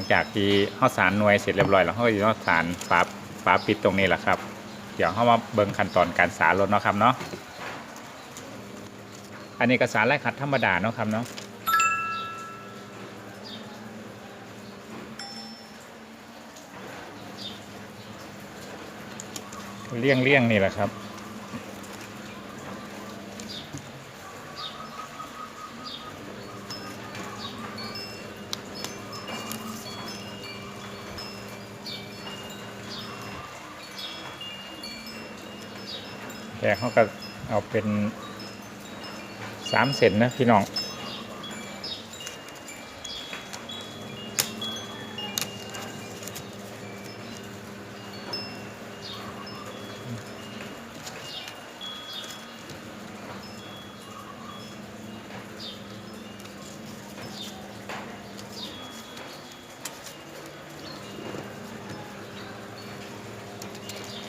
ลังจากที่ข้าสารหน่วยเสร็จเรียบร้อยแล้วเขาก็จะต้อสารฝาฝาปิดตรงนี้แหละครับ เดี๋ยวเข้ามาเบิ่งขั้นตอนการสารรถเนาะครับเนาะอันนี้ก็สารไล่ขัดธรรมดาเนาะครับเนาะเลี่ยงเลี่ยงนี่แหละครับ แกเขาก็เอาเป็นสามเซนนะพี่น้อง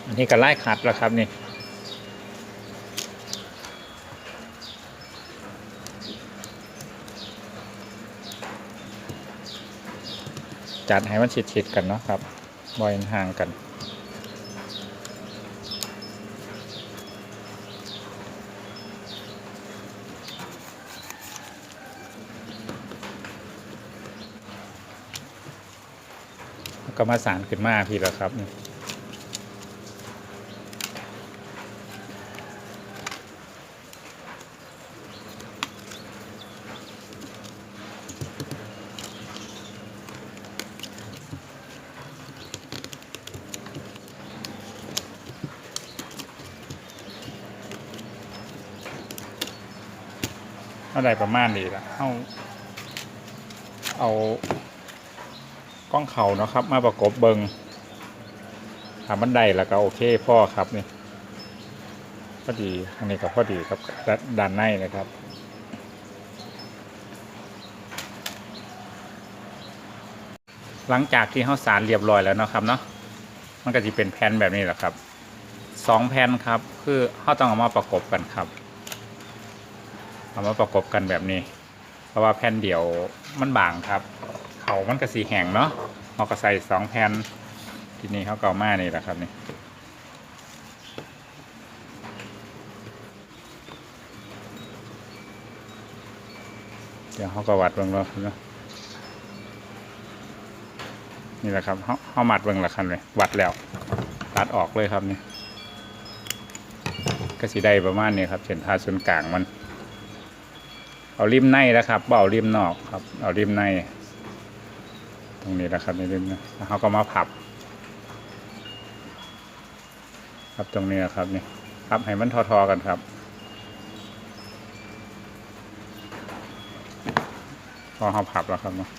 อันนี้ก็ไล่ขัดแล้วครับนี่ จัดให้มันชิดๆกันเนาะครับบอยห่างกันก็มาสารขึ้นมาพี่แล้วครับ อะไรประมาณนี้ละเอาเอากล้องเข่านะครับ มาประกบเบิงถามบันไดแล้วก็โอเคพ่อครับนี่พอดีอันนี้ก็พอดีครับด้านด้านในนะครับหลังจากที่เขาสารเรียบร้อยแล้วนะครับเนาะ มันก็จะเป็นแผ่นแบบนี้แหละครับสองแผ่นครับ คือเขาต้องเอามาประกบกันครับ เอามาประกบกันแบบนี้ เพราะว่าแผ่นเดียวมันบางครับ เขามันก็สีแห้งเนาะเราก็ใส่สองแผ่นทีนี้เขาเก็เอามานี่แหละครับนี่เดี๋ยวเขาก็วัดเบิ่งแล้วครับเนาะนี่แหละครับเขาเขามัดเบิ่งละคันเลยวัดแล้วตัดออกเลยครับนี่ก็สีได้ประมาณนี้ครับเส้นผ่าศูนย์กลางมัน เอาริมในนะครับเบเอาริมนอกครับ เอาริมใน ตรงนี้นะครับในริมนะแล้วเขาก็มาพับ ครับตรงนี้นะครับนี่พับให้มันทอๆกันครับพอเขาพับแล้วครับเนาะ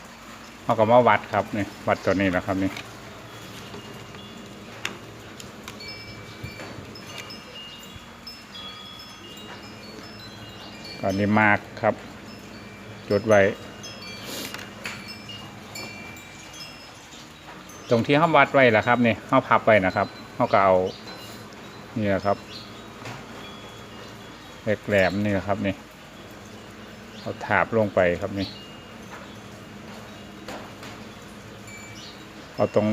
เขาก็มาวัดครับนี่วัดตัวนี้นะครับนี่ ตอนนี้มากครับ จดไว้ ตรงที่ห้าวัดไว้แหละครับนี่ห้าพับไว้นะครับเขาก็เอานี่แหละครับเหล็กแหลมนี่นะครับนี่เอาถาบลงไปครับนี่เอาตรง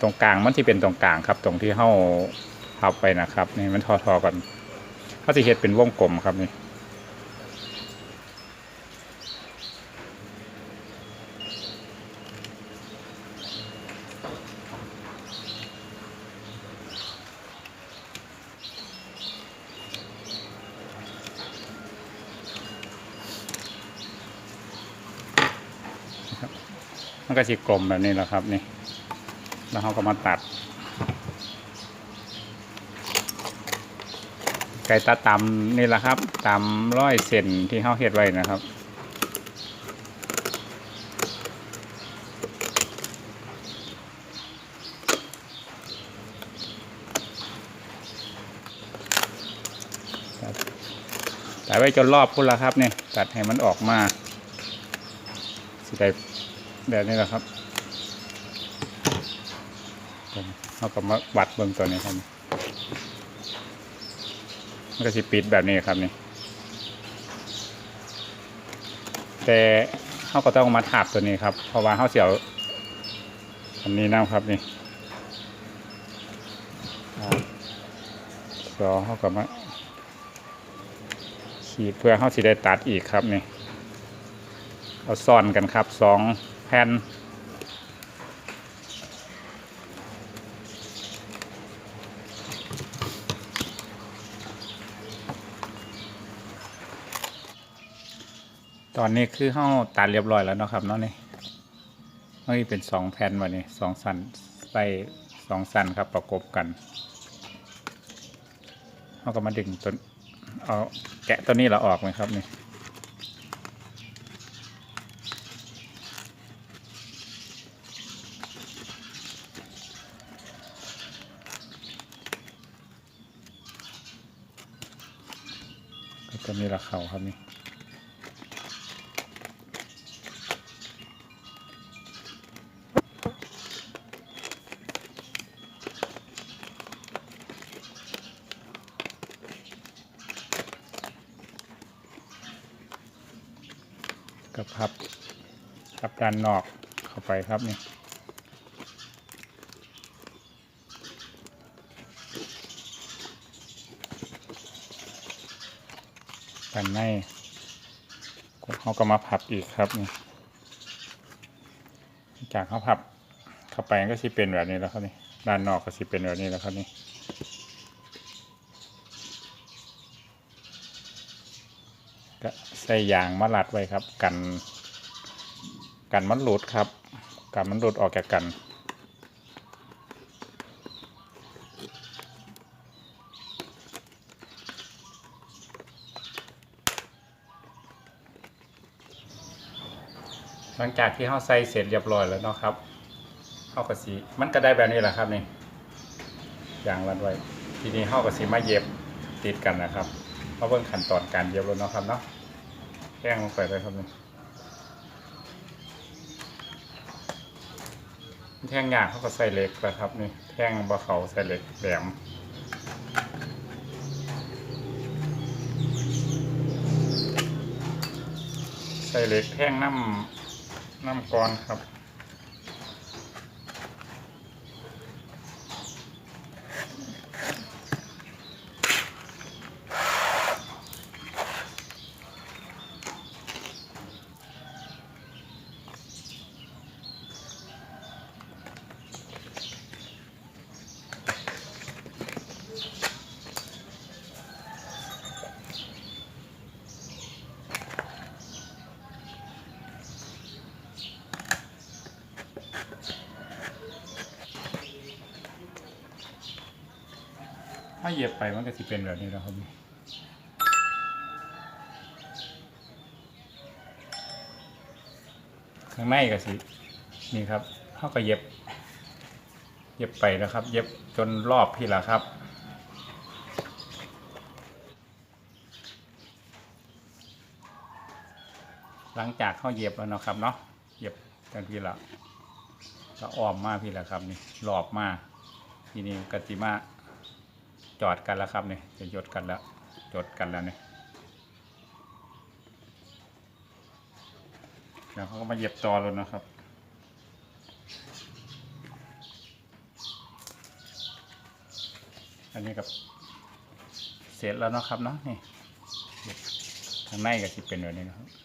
ตรงกลางมันที่เป็นตรงกลางครับ ตรงที่เข้าพับไปนะครับ นี่มันทอๆกันเขาจะเห็ดเป็นวงกลมครับนี่ มันก็สิกลมแบบนี้แหละครับนี่ แล้วเขาก็มาตัด ไก่ตัดตามนี่แหละครับตามร้อยเซนที่เขาเฮ็ดไว้นะครับตัดตัดไว้จนรอบพุ่นละครับนี่ตัดให้มันออกมาสิได้ แบบนี้แหละครับเขาก็มาวัดเบื้องตัวนี้ครับมันก็สิปิดแบบนี้ครับนี่ แต่เขาก็ต้องมาถาบตัวนี้ครับ เพราะว่าเขาเสียวอันนี้นะครับนี่สองเขากับมาขีดเพื่อเขาสิได้ตัดอีกครับนี่ เอาซ่อนกันครับสอง ผ่น ตอนนี้คือเฮาตัดเรียบร้อยแล้วเนาะครับเนาะนี่มันเป็นสองแผ่นวันนี้สองสันใส่สองสันครับประกบกันเฮาก็มาดึงตัวเอาแกะตัวนี้เราออกไหมครับนี่ ก็ตัวนี้เราเขาครับนี่กับพับพับด้านนอกเข้าไปครับนี่ ด้านในเขาก็มาพับอีกครับนี่จากเขาพับเข้าไปก็สิเป็นแบบนี้แล้วครับนี่ด้านนอกก็สิเป็นแบบนี้แล้วครับนี่ก็ใส่ยางมาลัดไว้ครับ กัน กันมันหลุดครับ กันมันหลุดออกจากกัน ลังจากที่เขาใส่เสร็จเรียบร้อยแล้วเนาะครับเขากระสีมันก็ได้แบบนี้แหละครับนี่อย่างรัดไว้ ทีนี้เขากระสีมาเย็บติดกันนะครับเพราะเบิ่งขั้นตอนการเย็บแล้วเนาะครับเนาะแท่งลงไปเลยครับนี่แท่งหยาเขาก็ใส่เหล็กนะครับนี่แท่งบะเขาใส่เหล็กแหลมใส่เหล็กแท่งน้ำ น้ำกรอนครับ ถ้าเหยียบไปมันก็จะเป็นแบบนี้แล้วครับข้างในก็สินี่ครับเขาก็เย็บ เย็บไปนะครับ เย็บจนรอบพี่ละครับหลังจากเขาเย็บแล้วนะครับเนาะเย็บกันพี่ละก็อ้อมมาพี่ละครับนี่รอบมาทีนี้กติมา จอดกันแล้วครับเนี่ยจะยดกันแล้วจดกันแล้วเนี่ยแล้วเขาก็มาเย็บต่อแล้วนะครับอันนี้กับเสร็จแล้วนะครับเนาะนี่ข้างในก็จะเป็นแบบนี้นะครับ